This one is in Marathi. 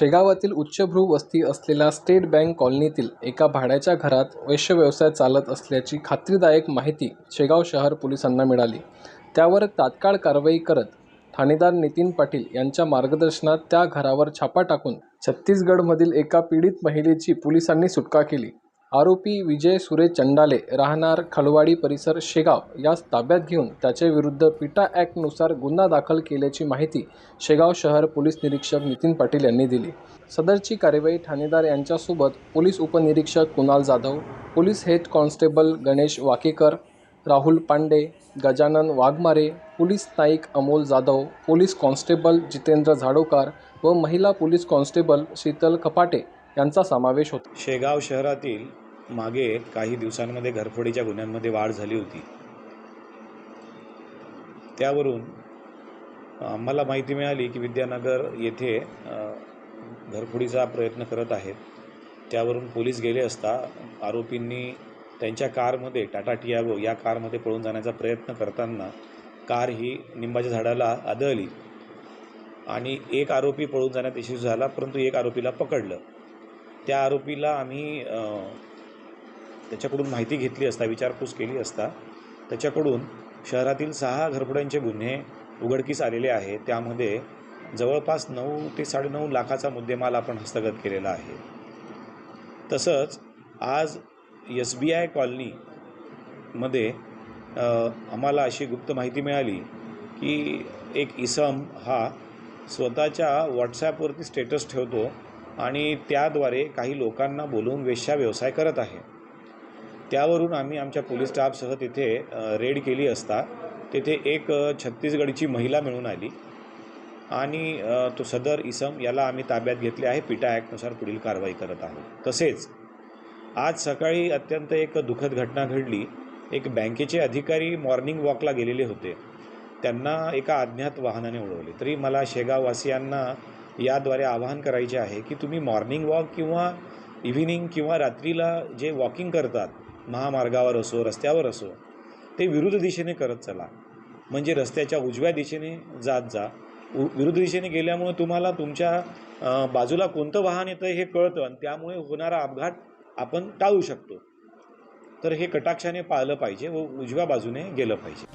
शेगावातील उच्चभ्रू वस्ती असलेल्या स्टेट बँक कॉलनीतील एका भाड्याच्या घरात वेश्यव्यवसाय चालत असल्याची खात्रीदायक माहिती शेगाव शहर पोलिसांना मिळाली. त्यावर तात्काळ कारवाई करत ठाणेदार नितीन पाटील यांच्या मार्गदर्शनात त्या घरावर छापा टाकून छत्तीसगडमधील एका पीडित महिलेची पोलिसांनी सुटका केली. आरोपी विजय सुरेश चंडाले राहणार खलवाडी परिसर शेगाव यास ताब्यात घेऊन त्याच्याविरुद्ध पिटा ॲक्टनुसार गुन्हा दाखल केल्याची माहिती शेगाव शहर पोलीस निरीक्षक नितीन पाटील यांनी दिली. सदरची कार्यवाही ठाणेदार यांच्यासोबत पोलीस उपनिरीक्षक Kunal Jadhav police head constable Ganesh Wakekar Rahul Pande Gajanan Waghmare police Naik Amol Jadhav police constable Jitendra Zadokar व महिला पोलीस कॉन्स्टेबल शीतल कपाटे यांचा समावेश होता. शेगाव शहरातील मागे काही दिवसांमध्ये घरफोडीच्या गुन्ह्यांमध्ये वाढ झाली होती. त्यावरून आम्हाला माहिती मिळाली की विद्यानगर येथे घरफोडीचा प्रयत्न करत आहेत. त्यावरून पोलीस गेले असता आरोपींनी त्यांच्या कारमध्ये टाटा टियागो या कारमध्ये पळून जाण्याचा प्रयत्न करताना कार ही निंबाच्या झाडाला आदळली आणि एक आरोपी पळून जाण्यात यशस्वी झाला परंतु एक आरोपीला पकडलं. त्या आरोपीला आम्ही त्याच्याकडून माहिती घेतली असता विचारपूस केली असता त्याच्याकडून शहरातील सहा घरफोड्यांचे गुन्हे उघडकीस आलेले आहे. त्यामध्ये जवळपास नऊ ते साडेनऊ लाखाचा मुद्देमाल आपण हस्तगत केलेला आहे. तसंच आज एस बी आय कॉलनीमध्ये आम्हाला अशी गुप्त माहिती मिळाली की एक इसम हा स्वतःच्या व्हॉट्सॲपवरती स्टेटस ठेवतो आणि त्याद्वारे काही लोकांना बोलवून वेश्या व्यवसाय करत आहे. त्यावरून आम्ही आमच्या पोलीस स्टाफसह तिथे रेड केली असता. तेथे एक छत्तीसगडची महिला मिळून आली. आणि तो सदर इसम याला आम्ही ताब्यात घेतले आहे. पिटा ॲक्टनुसार पुढील कारवाई करत आहोत. तसेच आज सकाळी अत्यंत एक दुःखद घटना घडली. एक बँकेचे अधिकारी मॉर्निंग वॉकला गेलेले होते. त्यांना एका अज्ञात वाहनाने उडवले. तरी मला शेगाववासियांना याद्वारे आवाहन करायचे आहे की तुम्ही मॉर्निंग वॉक किंवा इव्हिनिंग किंवा रात्रीला जे वॉकिंग करतात महामार्गावर असो रस्त्यावर असो ते विरुद्ध दिशेने करत चला. म्हणजे रस्त्याच्या उजव्या दिशेने जात जा. उ विरुद्ध दिशेने गेल्यामुळे तुम्हाला तुमच्या बाजूला कोणतं वाहन येतं हे कळतं आणि त्यामुळे होणारा अपघात आपण टाळू शकतो. तर हे कटाक्षाने पाळलं पाहिजे व उजव्या बाजूने गेलं पाहिजे.